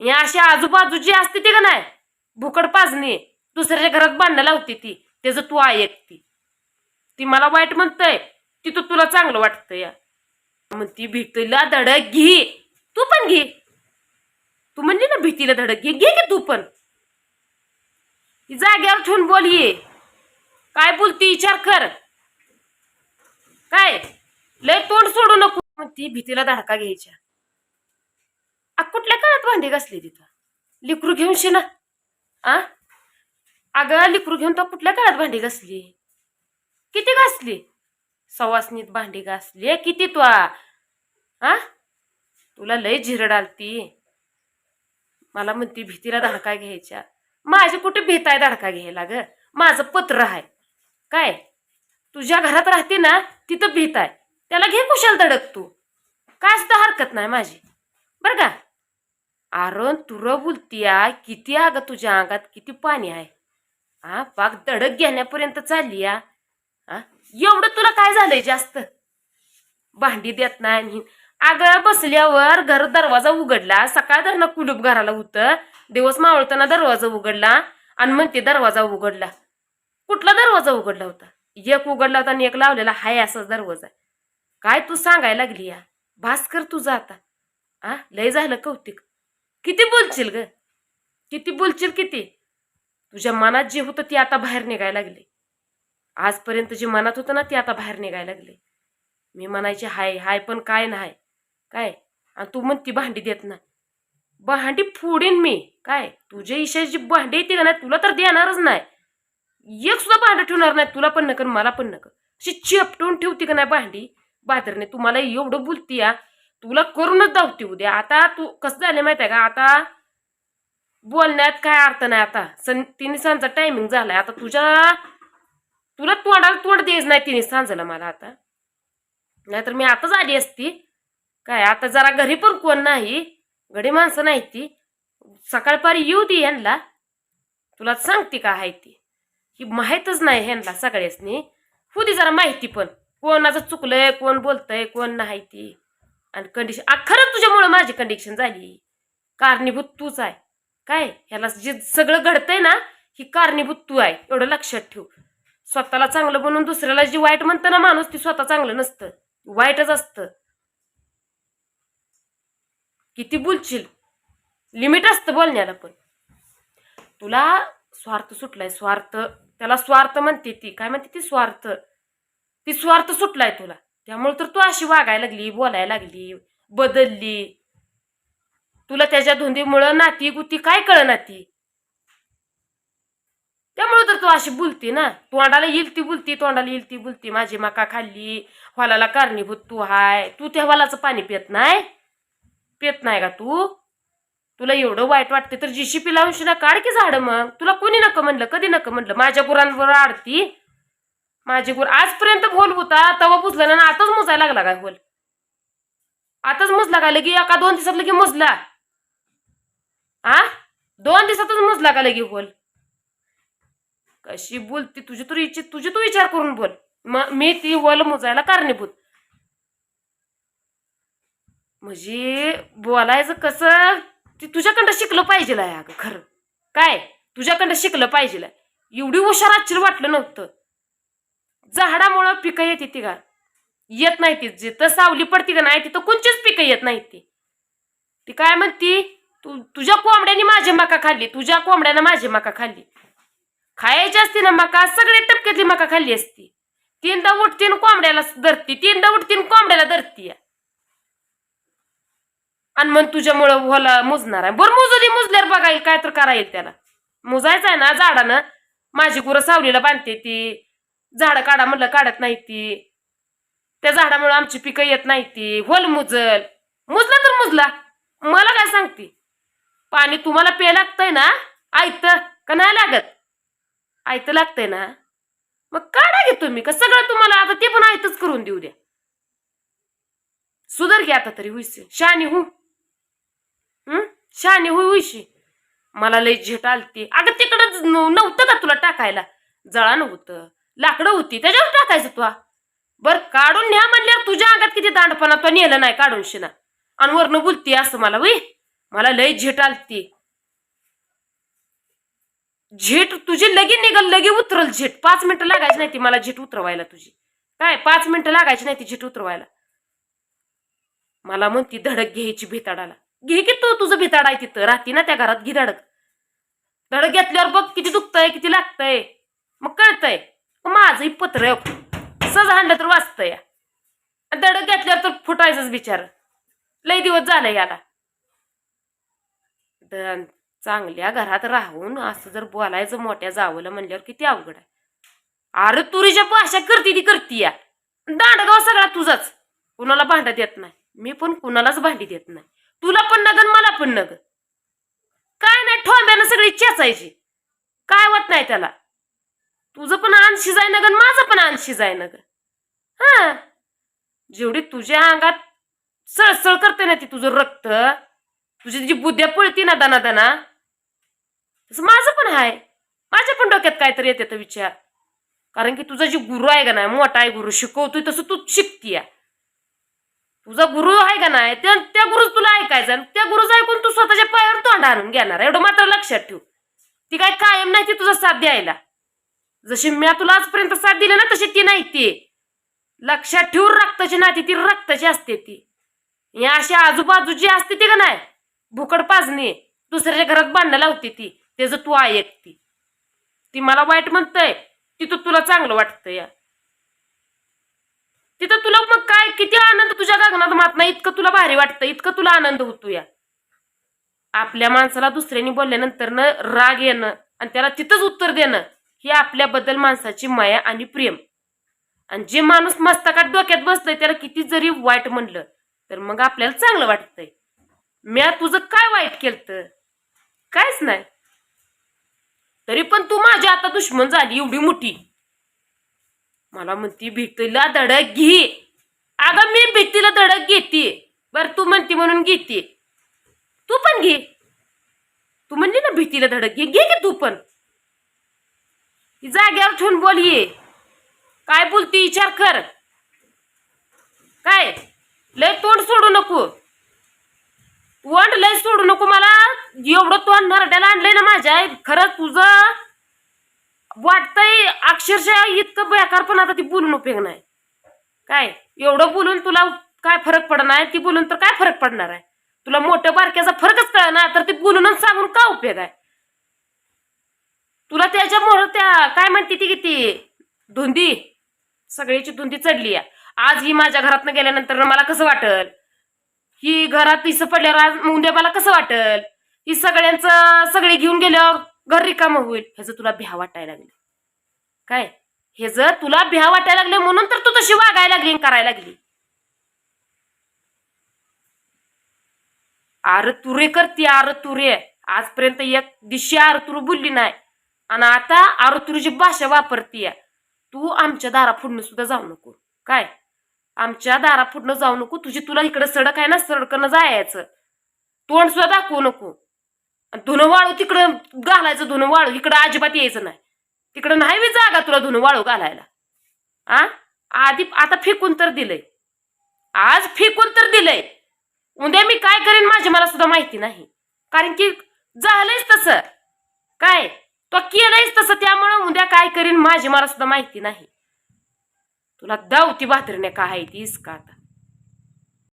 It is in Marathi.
हे अशी आजूबाजूची असते ती का नाही? भुकड पाजणी. दुसऱ्याच्या घरात बांधणं लावते ती. त्याचं तू ऐकती. ती मला वाईट म्हणतंय. ती तर तुला चांगलं वाटतं या. मग ती भीतीला धडक घे. तू पण घे. तू म्हणली ना भीतीला धडक घे. घे की तू पण? ती जाग्यावर ठेवून बोल ये. काय बोलती विचार कर. काय? लय तोंड सोडू नको. मग ती भीतीला धडका घ्यायच्या. आ कुठल्या काळात भांडी घासली तिथं? लिकरू घेऊन शे ना आ? अगं लिकरू घेऊन तो कुठल्या काळात भांडी घासली? किती घासली? सवासनीत भांडी घासली किती तू आ? तुला लय झिरड आलती. मला म्हणती भीतीला धडका घ्यायच्या. माझी कुठे भीत आहे धडका घ्यायला ग? माझं पत्र आहे. काय? तुझ्या घरात राहते ना तिथं भीत आहे. त्याला घे कुशाल धडक तू. काय असतं हरकत नाही माझी. बरं का? आरण तुर बोलतीया किती अगं तुझ्या अंगात किती पाणी आहे? हा पाक धडक घेण्यापर्यंत चालली या हा एवढं तुला काय झालंय जास्त? भांडी देत नाही आणि अगं बसल्यावर घर दरवाजा उघडला. सकाळ धरणं कुलूप घराला होतं. दिवस मावळताना दरवाजा उघडला आणि म्हणते दरवाजा उघडला. कुठला दरवाजा उघडला होता? एक उघडला होता आणि एक लावलेला. हाय असाच दरवाजा काय तू सांगायला लागली या भास्कर तुझा आता. आ लय झालं कौतिक. किती बोलशील ग? किती बोलशील किती? तुझ्या मनात जे होतं ते आता बाहेर निघायला लागले. आजपर्यंत जे मनात होतं ना ते आता बाहेर निघायला लागले. मी म्हणायचे हाय हाय पण काय नाही काय? आणि तू म्हणती भांडी देत नाही भांडी फोडेन मी. काय? तुझ्या इशाची भांडी येते का नाही? तुला तर देणारच नाही. एक सुद्धा भांडं ठेवणार नाही. तुला पण नकर मला पण नकर. अशी चिपटून ठेवती का नाही भांडी? बादरने तू मला एवढं बोलती या तुला करूनच धावती उद्या. आता तू कसं झालं माहिती आहे का? आता बोलण्यात काय अर्थ नाही आता. सन तिने सांचा टायमिंग झालाय. आता तुझ्या तुला तोंडाला तोंड द्यायच नाही तिने सांजलं मला आता. नाहीतर मी आताच आली असती. काय आता जरा घरी पण कोण नाही. घडी माणसं नाही ती. सकाळपारी येऊ दे ह्यांना. तुला सांगते का आहे ती. ही माहीतच नाही ह्यांना सगळ्यासनी. होऊ दे जरा माहिती पण. कोणाचं चुकलंय कोण बोलतंय कोण नाही ती. आणि कंडिशन खरंच तुझ्यामुळं माझी कंडिशन झाली. कारणीभूत तूच आहे. काय? ह्याला जे सगळं घडतंय ना ही कारणीभूत तू आहे. एवढं लक्षात ठेव. स्वतःला चांगलं बनवून दुसऱ्याला जी वाईट म्हणतं ना माणूस ती स्वतः चांगलं नसतं. वाईटच असतं. किती बोलशील? लिमिट असतं बोलण्याला पण. तुला स्वार्थ सुटलाय. स्वार्थ त्याला स्वार्थ म्हणते ती. काय म्हणते ती? स्वार्थ. ती स्वार्थ सुटलाय तुला. त्यामुळे तर तू अशी वागायला लागली बोलायला लागली बदलली. तुला त्याच्या धुंदीमुळं नाती गुती काय कळ नाती त्यामुळे तर तू अशी बोलती ना. तोंडाला येईल ती बोलती तोंडाला येईल ती बोलती. माझी मका खाल्ली हॉलाला कारणीभूत तू हाय. तू त्या हॉलाचं पाणी पित नाही. पित नाही का तू? तुला एवढं वाईट वाटते तर जीशी पिलावशी ना? काढ की झाडं मग. तुला कोणी नका म्हणलं कधी नका म्हणलं? माझ्या गुरांवर आडती. माझी गुर आजपर्यंत भोल होता तवा पुजला ना आताच मुजायला लागला काय बोल आताच मुजला का लगी? एका दोन दिवसात लगी मुजला. आ? दोन दिवसातच मुजला का लगी बोल कशी बोलती तुझी तू इच्छित तुझी तू विचार करून बोल. मी ती वल मुजायला कारणीभूत. म्हणजे बोलायचं कसं? ती तुझ्याकडं शिकलं पाहिजे आहे अगं खरं. काय? तुझ्याकडं शिकलं पाहिजे एवढी हुशार आश्चर्य वाटलं नव्हतं. झाडामुळं पिकं येते ती का? येत नाही ती. जिथं सावली पडती का नाही तिथं कोणचीच पिकं येत नाही ती. ती काय म्हणती? तू तुझ्या कोंबड्याने माझी मका खाल्ली तुझ्या कोंबड्यानं माझी मका खाल्ली. खायची असती ना मका सगळे टपक्यातली मका खाल्ली असती. तीनदा उठतीन कोंबड्याला धरती तीनदा उठतीन कोंबड्याला धरती. आणि मग तुझ्यामुळं होला मुजणार आहे. बरं मुजली दे मुजल्यावर बघायला काय तर करायला त्याला. मुजायचं आहे ना झाडानं. माझी गुरं सावलीला बांधते ती. झाडं काढा म्हणलं काढत नाही ती. त्या झाडामुळे आमची पिकं येत नाही ती. होल मुजल. मुजला तर मुजला. मला काय सांगते? पाणी तुम्हाला पे लागतंय ना? आयत का नाही लागत? आयत लागतंय ना? मग काढा घे तुम्ही का सगळं तुम्हाला आता ते पण आयतच करून देऊ द्या. सुधर घ्या आता तरी हुईशी. शहाणी हु? शहाणी हुई हुईशी. मला लई झेट आलती. अगं तिकडं न- नव्हतं का तुला टाकायला? जळा नव्हतं लाकडं होती त्याच्यावर टाकायचं तू बर काढून न्या म्हणल्यावर तुझ्या अंगात किती दांडपणा तो नेलं नाही काढून शिना. आणि वरनं बोलती असं मला वय. मला लय झेट आलती. झेट तुझी लगी निघल लगी उतरल झेट. पाच मिनिटं लागायची नाही ती मला झेट उतरवायला तुझी. काय पाच मिनिटं लागायची नाही ती झेट उतरवायला. मला म्हणती धडक घ्यायची भिताडाला. घे की तू तुझं भिताड आहे तिथं. राहती ना त्या घरात घे धडक. धडक घेतल्यावर बघ किती दुखतंय किती लागतंय. मग कळतंय. माझंही पत्र आहे. सहज हाणलं तर वाचतंय या. धडक घेतल्यावर तर फुटायचंच बिचार. लय दिवस झालं याला. द- चांगल्या घरात राहून असं जर बोलायचं मोठ्या जावलं म्हणल्यावर किती अवघड आहे. अरे तुरीच्या भाषा करती ती करती या. दांडगाव सगळा तुझाच. कुणाला भांडत येत नाही. मी पण कुणालाच भांडी देत नाही. तुला पण नगन मला पण नग. काय नाही ठोंब्यानं सगळी चेचायची. काय होत नाही त्याला. तुझं पण आण शिजाय नगन माझं पण आण शिजाय नग हा? जेवढी तुझ्या अंगात सळसळ करते ना ती तुझं रक्त तुझी जी बुद्ध्या पळती ना दाना दाना तसं माझं पण आहे माझ्या पण डोक्यात काहीतरी येते तर विचार. कारण की तुझा जी गुरु आहे का नाही मोठा आहे गुरु शिकवतोय तसं तू शिकतीय. तुझा गुरु आहे का नाही त्या त्या गुरुच तुला ऐकायचं त्या गुरुच ऐकून तू स्वतःच्या पायावर तोंड आणून घेणार. एवढं मात्र लक्षात ठेव. ती काय कायम नाही ती तुझा साथ द्यायला. जशी मी तुला आजपर्यंत साथ दिली ना तशी ती नाही ती. लक्षात ठेवून रक्ताची नाती ती रक्ताची असते ती. या अशी आजूबाजू जी असते ती का नाही? भुकड पाजणे. दुसऱ्याच्या घरात बांधणं लावते ती. त्याचं तू ऐकती ती मला वाईट म्हणतंय तिथं तुला चांगलं वाटतं या तिथं तुला मग काय? किती आनंद तुझ्या गगनात मात नाही इतकं तुला भारी वाटतं इतकं तुला आनंद होतो या. आपल्या माणसाला दुसऱ्यानी बोलल्यानंतर राग येणं आणि त्याला तिथंच उत्तर देणं. ही आपल्याबद्दल माणसाची माया आणि प्रेम. आणि जे माणूस मस्तकात डोक्यात बसतंय त्याला किती जरी वाईट म्हणलं तर मग आपल्याला चांगलं वाटतंय. म्या तुझं काय वाईट केलं कायच नाही. तरी पण तू माझी आता दुश्मन झाली एवढी मोठी. मला म्हणती भीतीला धडक घे. अगं मी भीतीला धडक घेते. बर तू म्हणती म्हणून घेते. तू पण घे. तू म्हणली ना भीतीला धडक घे. घे की तू पण? जाग्यावर ठेवून बोल ये. काय बोलती विचार कर. काय? लय तोंड सोडू नको. तोंड लय सोडू नको मला. एवढं तोंड नरड्याला आणलंय ना माझ्या. खरंच तुझं वाटतंय अक्षरशः इतकं बेकार पण आता ती बोलून उपयोग नाही. काय? एवढं बोलून तुला काय फरक पडणार ती बोलून तर काय फरक पडणार आहे? तुला मोठ्या बारक्याचा फरकच कळणार तर ती बोलूनच सांगून का उपयोग आहे? तुला त्याच्यामुळं त्या काय म्हणते ती किती? धुंदी. सगळ्याची धुंदी चढली आज ही माझ्या घरातनं गेल्यानंतर मला कसं वाटल? ही घरात इसं पडल्यावर आज उद्या मला कसं वाटल? ही सगळ्यांचं सगळे घेऊन गेल्यावर घर रिकाम होईल. ह्याचं तुला भ्या वाटायला लागले. काय? हे जर तुला भ्या वाटायला लागले म्हणून तर तू तशी वागायला लागली करायला लागली. आर तुरे करते आर तुरे आजपर्यंत एक दिशी आर तुरू बोलली नाही. आणि आता आर तुझी भाषा वापरतीय. तू आमच्या दारा फुडणं सुद्धा जाऊ नको. काय? आमच्या दारा फुडणं जाऊ नको. तुझी तुला इकडे सडक आहे ना सडकनं जायचं. तोंड सुद्धा दाखवू नको. आणि धुणं वाळू तिकडं घालायचं धुणं वाळू. इकडं अजिबात यायचं नाही. तिकडं नाही बी जागा तुला धुणं वाळू घालायला. आ? आधी आता फेकून तर दिलंय. आज फेकून तर दिलंय. उद्या मी काय करेन माझी मला सुद्धा माहिती नाही. कारण की झालंयच तसं. काय? तो केलंयच तसं त्यामुळं उद्या काय करीन माझी मला सुद्धा माहिती नाही. तुला दावती बाथरण्या काय आहे तीस का आता